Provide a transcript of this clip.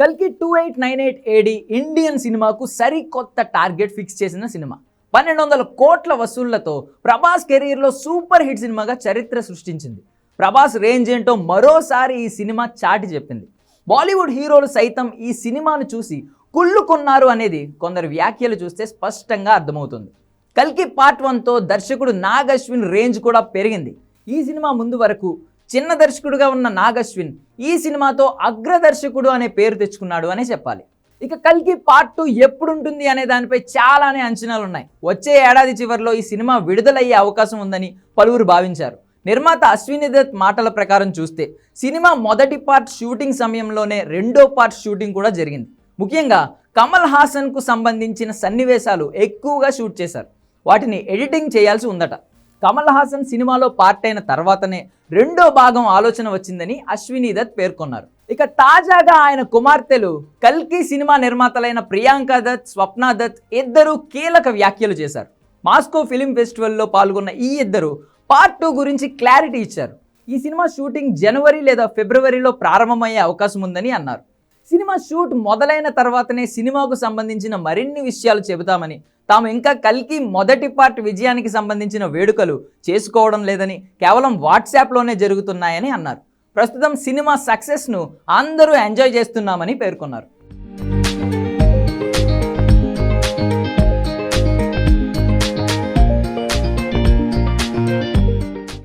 కల్కి two eight nine eight AD Indian సినిమాకు సరికొత్త టార్గెట్ ఫిక్స్ చేసిన సినిమా. పన్నెండు వందల కోట్ల వసూళ్ళతో ప్రభాస్ కెరీర్లో సూపర్ హిట్ సినిమాగా చరిత్ర సృష్టించింది. ప్రభాస్ రేంజ్ ఏంటో మరోసారి ఈ సినిమా చాటి చెప్పింది. బాలీవుడ్ హీరోలు సైతం ఈ సినిమాను చూసి కుళ్ళుకున్నారు అనేది కొందరు వ్యాఖ్యలు చూస్తే స్పష్టంగా అర్థమవుతుంది. కల్కి పార్ట్ వన్తో దర్శకుడు నాగ్ అశ్విన్ రేంజ్ కూడా పెరిగింది. ఈ సినిమా ముందు వరకు చిన్న దర్శకుడుగా ఉన్న నాగశ్విన్ ఈ సినిమాతో అగ్రదర్శకుడు అనే పేరు తెచ్చుకున్నాడు అనే చెప్పాలి. ఇక కల్కి పార్ట్ టూ ఎప్పుడు ఉంటుంది అనే దానిపై చాలానే అంచనాలు ఉన్నాయి వచ్చే ఏడాది చివరిలో ఈ సినిమా విడుదలయ్యే అవకాశం ఉందని పలువురు భావించారు. నిర్మాత అశ్విని దత్ మాటల ప్రకారం చూస్తే సినిమా మొదటి పార్ట్ షూటింగ్ సమయంలోనే రెండో పార్ట్ షూటింగ్ కూడా జరిగింది. ముఖ్యంగా కమల్ హాసన్కు సంబంధించిన సన్నివేశాలు ఎక్కువగా షూట్ చేశారు. వాటిని ఎడిటింగ్ చేయాల్సి ఉందట. కమల్ హాసన్ సినిమాలో పార్ట్ అయిన తర్వాతనే రెండో భాగం ఆలోచన వచ్చిందని అశ్విని దత్ పేర్కొన్నారు. ఇక తాజాగా ఆయన కుమార్తెలు కల్కి సినిమా నిర్మాతలైన ప్రియాంక దత్ స్వప్న దత్ ఇద్దరూ కీలక వ్యాఖ్యలు చేశారు. మాస్కో ఫిలిం ఫెస్టివల్లో పాల్గొన్న ఈ ఇద్దరు పార్ట్ టూ గురించి క్లారిటీ ఇచ్చారు. ఈ సినిమా షూటింగ్ జనవరి లేదా ఫిబ్రవరిలో ప్రారంభమయ్యే అవకాశం ఉందని అన్నారు. సినిమా షూట్ మొదలైన తర్వాతనే సినిమాకు సంబంధించిన మరిన్ని విషయాలు చెబుతామని తాము ఇంకా కల్కి మొదటి పార్ట్ విజయానికి సంబంధించిన వేడుకలు చేసుకోవడం లేదని కేవలం వాట్సాప్లోనే జరుగుతున్నాయని అన్నారు. ప్రస్తుతం సినిమా సక్సెస్ను అందరూ ఎంజాయ్ చేస్తున్నామని పేర్కొన్నారు.